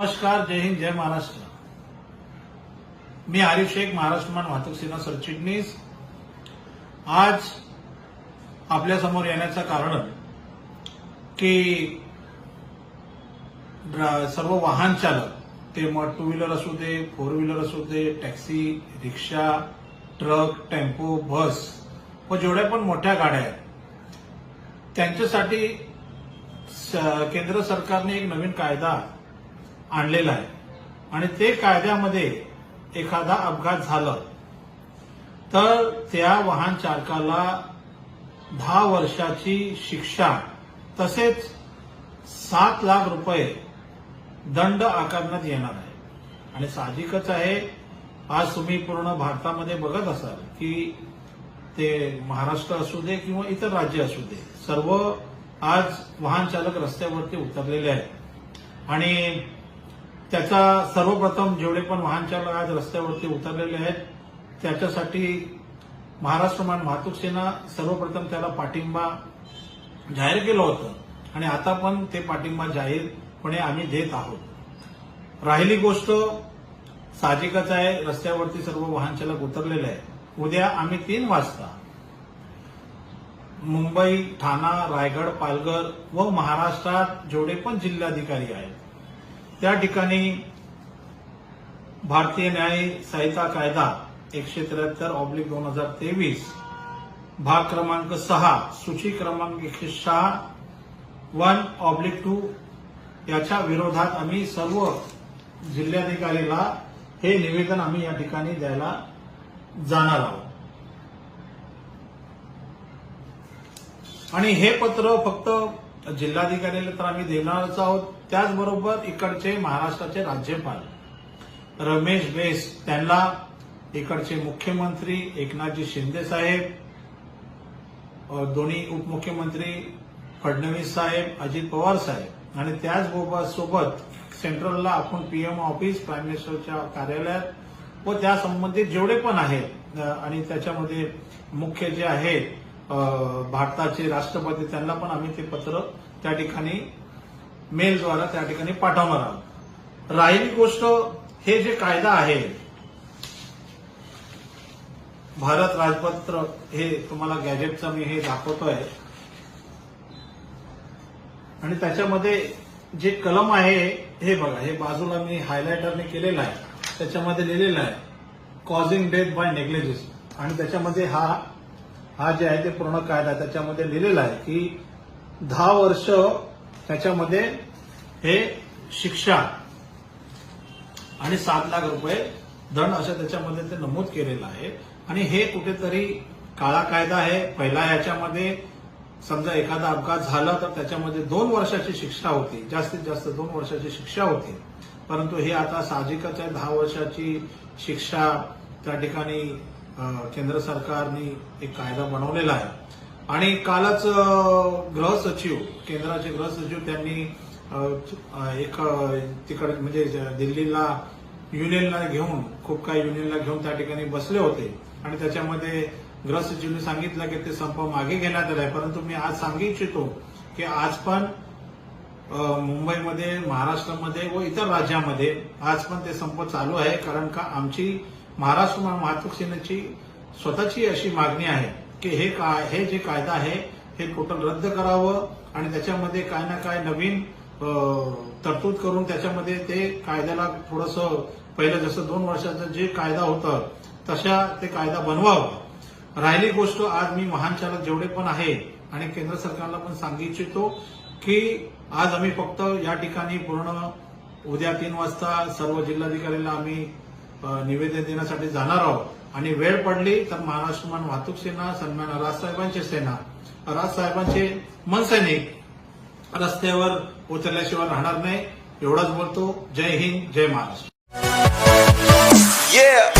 नमस्कार जय हिंद जय महाराष्ट्र. मी आरिफ शेख महाराष्ट्रमान वाहतूक सेना सरचिटणीस. आज आपल्यासमोर येण्याचं कारण की सर्व वाहन चालक ते मग टू व्हीलर असू दे फोर व्हीलर असू दे taxi rickshaw truck tempo bus व जेवढ्या पण मोठ्या गाड्या आहेत त्यांच्यासाठी केंद्र सरकारने एक नवीन कायदा आणलेला आहे. आणि ते कायद्यामध्ये एखादा अपघात झाला तर त्या वाहन चालकाला दहा वर्षाची शिक्षा तसेच सात लाख रुपये दंड आकारण्यात येणार आहे. आणि साहजिकच आहे आज तुम्ही पूर्ण भारतामध्ये बघत असाल की ते महाराष्ट्र असू दे किंवा इतर राज्य असू दे सर्व आज वाहन चालक रस्त्यावरती उतरलेले आहेत. आणि त्याचा सर्वप्रथम जेवढे पण वाहन चालक आज रस्त्यावरती उतरलेले आहेत त्याच्यासाठी महाराष्ट्रमान वाहतूक सेना सर्वप्रथम त्याला पाठिंबा जाहीर केलं होतं. आणि आता पण ते पाठिंबा जाहीरपणे आम्ही देत आहोत. राहिली गोष्ट साहजिकच आहे रस्त्यावरती सर्व वाहन चालक उतरलेले आहे उद्या आम्ही तीन वाजता मुंबई ठाणा रायगड पालघर व महाराष्ट्रात जेवढे पण जिल्हाधिकारी आहेत त्या ठिकाणी भारतीय न्याय संहिता कायदा एकशे त्र्याहत्तर ऑब्लिक दोन हजार तेवीस भाग क्रमांक सहा सूची क्रमांक एकशे सहा वन ऑब्लिक टू याच्या विरोधात आम्ही सर्व जिल्हाधिकारीला हे निवेदन आम्ही या ठिकाणी द्यायला जाणार आहोत. आणि हे पत्र फक्त जिल्हाधिकाऱ्याला तर आम्ही देणारच आहोत. त्याचबरोबर इकडचे महाराष्ट्राचे राज्यपाल रमेश बेस त्यांना इकडचे मुख्यमंत्री एकनाथजी शिंदे साहेब दोन्ही उपमुख्यमंत्री फडणवीस साहेब अजित पवार साहेब आणि त्याचबरोबर सोबत सेंट्रलला आपण पीएम ऑफिस प्राईम मिनिस्टरच्या कार्यालयात व त्या संबंधित जेवढे पण आहेत आणि त्याच्यामध्ये मुख्य जे आहेत भारताचे राष्ट्रपती त्यांना पण आम्ही ते पत्र त्या ठिकाणी मेलद्वारा त्या ठिकाणी पाठवणार आहोत. राहिली गोष्ट हे जे कायदा आहे भारत राजपत्र हे तुम्हाला गॅजेटचं मी हे दाखवतोय. आणि त्याच्यामध्ये जे कलम आहे हे बघा हे बाजूला मी हायलायटरने केलेलं आहे. त्याच्यामध्ये लिहिलेलं आहे कॉझिंग डेथ बाय नेग्लेजन्स आणि त्याच्यामध्ये हा हा जे आहे ते पूर्ण कायदा त्याच्यामध्ये लिहिलेला आहे की दहा वर्ष त्याच्यामध्ये हे शिक्षा आणि सात लाख रुपये दंड असं त्याच्यामध्ये ते नमूद केलेलं आहे. आणि हे कुठेतरी काळा कायदा आहे. पहिला याच्यामध्ये समजा एखादा अपघात झाला तर त्याच्यामध्ये दोन वर्षाची शिक्षा होती. जास्तीत जास्त दोन वर्षाची शिक्षा होती. परंतु हे आता साहजिकच आहे. दहा वर्षाची शिक्षा त्या ठिकाणी केंद्र सरकारने एक कायदा बनवलेला आहे. आणि कालच गृह सचिव केंद्राचे गृह सचिव त्यांनी एक तिकडे म्हणजे ज- दिल्लीला युनियनला घेऊन खूप काही युनियनला घेऊन त्या ठिकाणी बसले होते. आणि त्याच्यामध्ये गृह सचिवने सांगितलं की ते संप मागे घेण्यात आलाय. परंतु मी आज सांगू इच्छितो की आज पण मुंबईमध्ये महाराष्ट्रामध्ये व इतर राज्यामध्ये आज पण ते संप चालू आहे. कारण का आमची महाराष्ट्र वाहतूक सेनेची स्वतःची अशी मागणी आहे की हे काय हे जे कायदा आहे हे टोटल रद्द करावं आणि त्याच्यामध्ये काय ना काय नवीन तरतूद करून त्याच्यामध्ये ते कायद्याला थोडंसं पहिलं जसं दोन वर्षाचं जे कायदा होतं तशा ते कायदा बनवावं. राहिली गोष्ट आज मी वाहन चालक जेवढे पण आहे आणि केंद्र सरकारला पण सांगू इच्छितो की आज आम्ही फक्त या ठिकाणी पूर्ण उद्या तीन वाजता सर्व जिल्हाधिकाऱ्यांना आम्ही निवेदन देण्यासाठी जाणार आहोत. आणि वेळ पडली तर महाराष्ट्रमान वाहतूक सेना सन्मान राजसाहेबांची सेना. राजसाहेबांचे मनसैनिक रस्त्यावर उतरल्याशिवाय राहणार नाही. एवढाच बोलतो. जय हिंद जय महाराष्ट्र. Yeah.